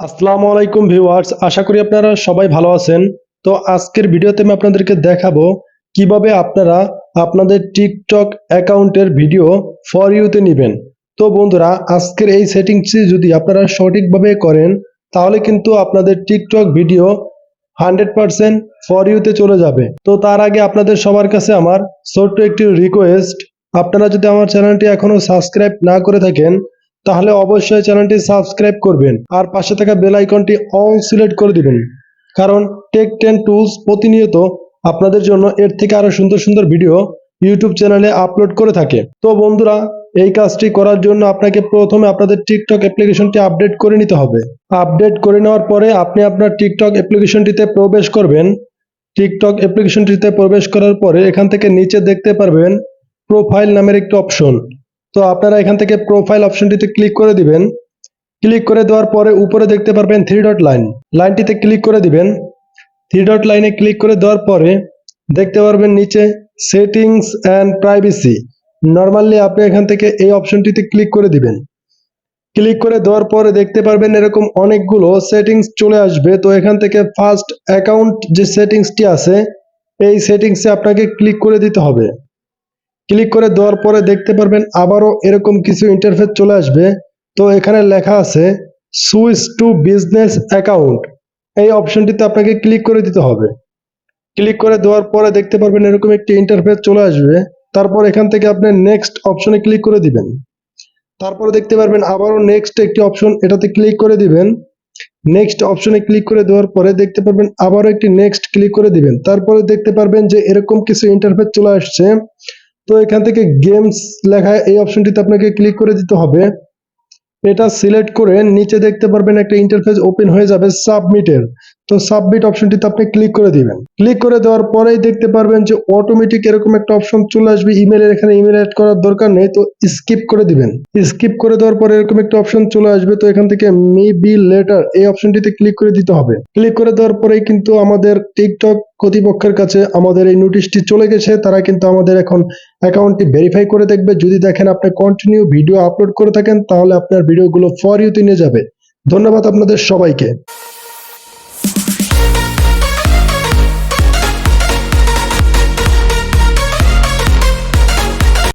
আসসালামু আলাইকুম ভিউয়ার্স, আশা করি আপনারা সবাই ভালো আছেন। তো আজকের ভিডিওতে আমি আপনাদেরকে দেখাবো কীভাবে আপনারা আপনাদের টিকটক অ্যাকাউন্টের ভিডিও ফর ইউতে নেবেন। তো বন্ধুরা, আজকের এই সেটিংসটি যদি আপনারা সঠিকভাবে করেন, তাহলে কিন্তু আপনাদের TikTok video hundred percent for ইউতে চলে যাবে। তো তার আগে আপনাদের সবার কাছে আমার ছোট্ট একটি রিকোয়েস্ট আপনারা যদি আমার চ্যানেলটি এখনও সাবস্ক্রাইব না করে থাকেন তাহলে অবশ্যই চ্যানেলটি সাবস্ক্রাইব করবেন আর পাশে থাকা বেল আইকনটি অল সিলেক্ট করে দিবেন। কারণ টেক টেন টুলস প্রতিনিয়ত আপনাদের জন্য এর থেকে আরও সুন্দর সুন্দর ভিডিও ইউটিউব চ্যানেলে আপলোড করে থাকে। তো বন্ধুরা, এই কাজটি করার জন্য আপনাকে প্রথমে আপনাদের টিকটক অ্যাপ্লিকেশনটি আপডেট করে নিতে হবে। আপডেট করে নেওয়ার পরে আপনি আপনার টিকটক অ্যাপ্লিকেশনটিতে প্রবেশ করবেন। টিকটক অ্যাপ্লিকেশনটিতে প্রবেশ করার পরে এখান থেকে নিচে দেখতে পারবেন প্রোফাইল নামের একটি অপশন তো আপনারা এখান থেকে প্রোফাইল অপশনটিতে ক্লিক করে দিবেন। ক্লিক করে দেওয়ার পরে উপরে দেখতে পারবেন থ্রি ডট লাইন লাইনটিতে ক্লিক করে দিবেন। থ্রি ডট লাইনে ক্লিক করে দেওয়ার পরে দেখতে পারবেন নিচে সেটিংস অ্যান্ড প্রাইভেসি নর্মালি আপনি এখান থেকে এই অপশনটিতে ক্লিক করে দিবেন। ক্লিক করে দেওয়ার পরে দেখতে পারবেন এরকম অনেকগুলো সেটিংস চলে আসবে। তো এখান থেকে ফার্স্ট অ্যাকাউন্ট যে সেটিংসটি আছে, এই সেটিংসে আপনাকে ক্লিক করে দিতে হবে। ক্লিক করে দেওয়ার পরে দেখতে পারবেন আবারও এরকম কিছু ইন্টারফেস চলে আসবে। তো এখানে লেখা আছে সুইচ টু বিজনেস অ্যাকাউন্ট এই অপশনটিতে আপনাকে ক্লিক করে দিতে হবে। ক্লিক করে দেওয়ার পরে দেখতে পারবেন এরকম একটি ইন্টারফেস চলে আসবে। তারপর এখান থেকে আপনি নেক্সট অপশনে ক্লিক করে দিবেন। তারপরে দেখতে পারবেন আবারও নেক্সট একটি অপশন এটাতে ক্লিক করে দিবেন। নেক্সট অপশনে ক্লিক করে দেওয়ার পরে দেখতে পারবেন আবারও একটি নেক্সট ক্লিক করে দিবেন। তারপরে দেখতে পারবেন যে এরকম কিছু ইন্টারফেস চলে আসছে। তো এখান থেকে গেমস লেখা এই অপশনটিতে আপনাকে ক্লিক করে দিতে হবে। এটা সিলেক্ট করে নিচে দেখতে পারবেন একটা ইন্টারফেস ওপেন হয়ে যাবে সাবমিটের তো সাবমিট অপশনটিতে আপনি ক্লিক করে দিবেন। ক্লিক করে দেওয়ার পরেই দেখতে পারবেন যে অটোমেটিক এরকম একটা অপশন চলে আসবে। ইমেলের এখানে ইমেল অ্যাড করার দরকার নেই, তো স্কিপ করে দিবেন। স্কিপ করে দেওয়ার পরে এরকম একটা অপশন চলে আসবে, তো এখান থেকে মে বি লেটার এই অপশনটিতে ক্লিক করে দিতে হবে। ক্লিক করে দেওয়ার পরেই কিন্তু আমাদের টিকটক কর্তৃপক্ষের কাছে আমাদের এই নোটিশটি চলে গেছে। তারা কিন্তু আমাদের এখন অ্যাকাউন্টটি ভেরিফাই করে দেখবে। যদি দেখেন আপনি কন্টিনিউ ভিডিও আপলোড করে থাকেন, তাহলে আপনার ভিডিওগুলো ফর ইউতে নিয়ে যাবে। ধন্যবাদ আপনাদের সবাইকে।